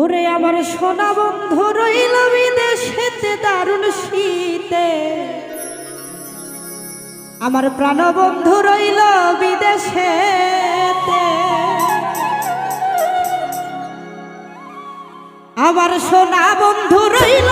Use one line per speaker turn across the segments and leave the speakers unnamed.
ওরে আমার সোনা বন্ধু, রইল বিদেশেতে দারুণ শীতে। আমার প্রাণবন্ধু রইল বিদেশে আমার সোনা বন্ধু, রইল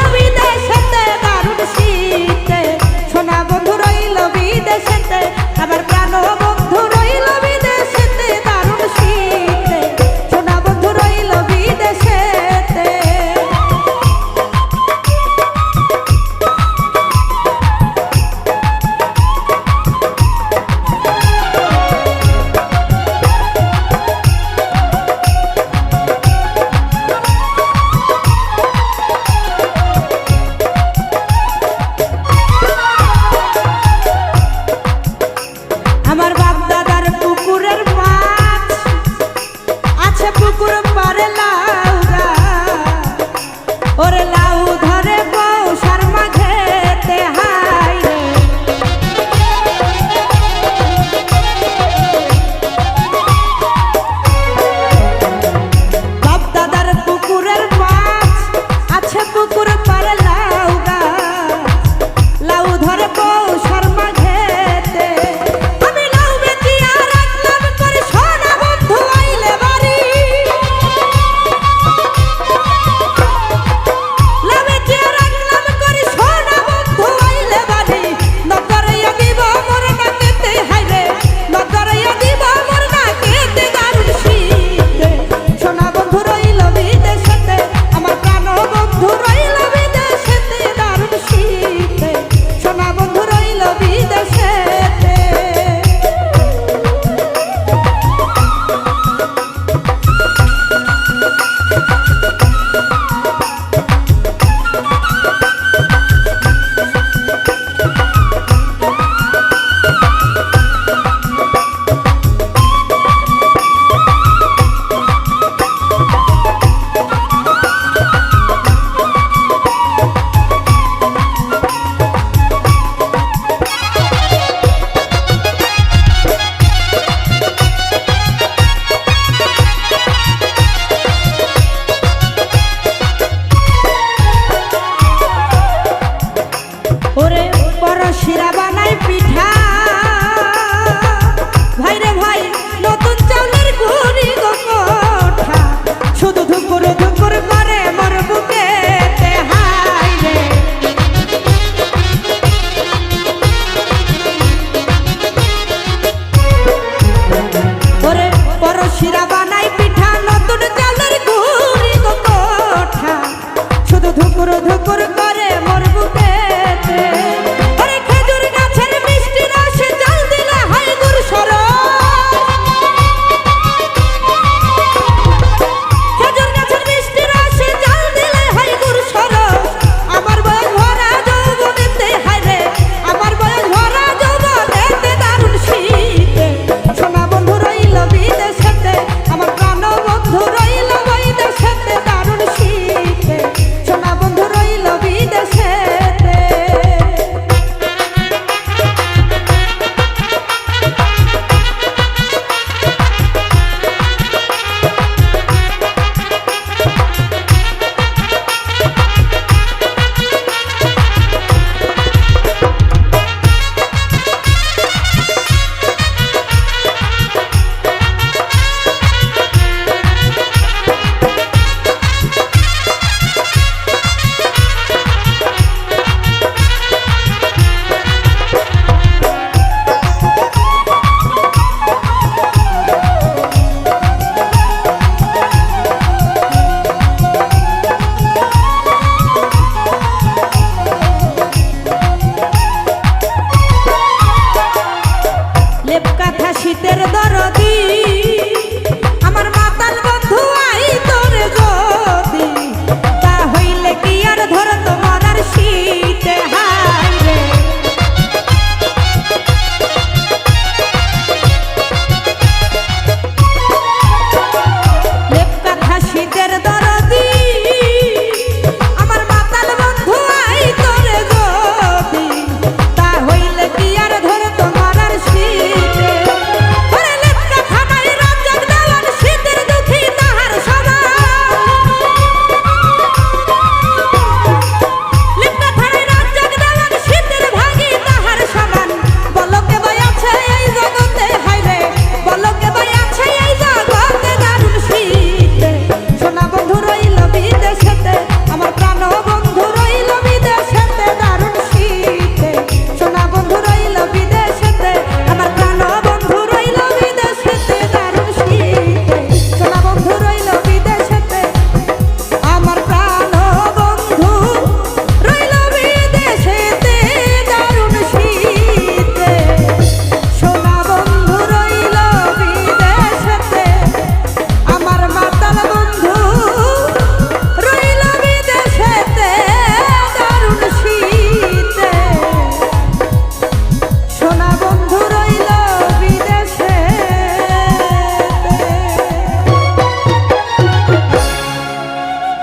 Put it back.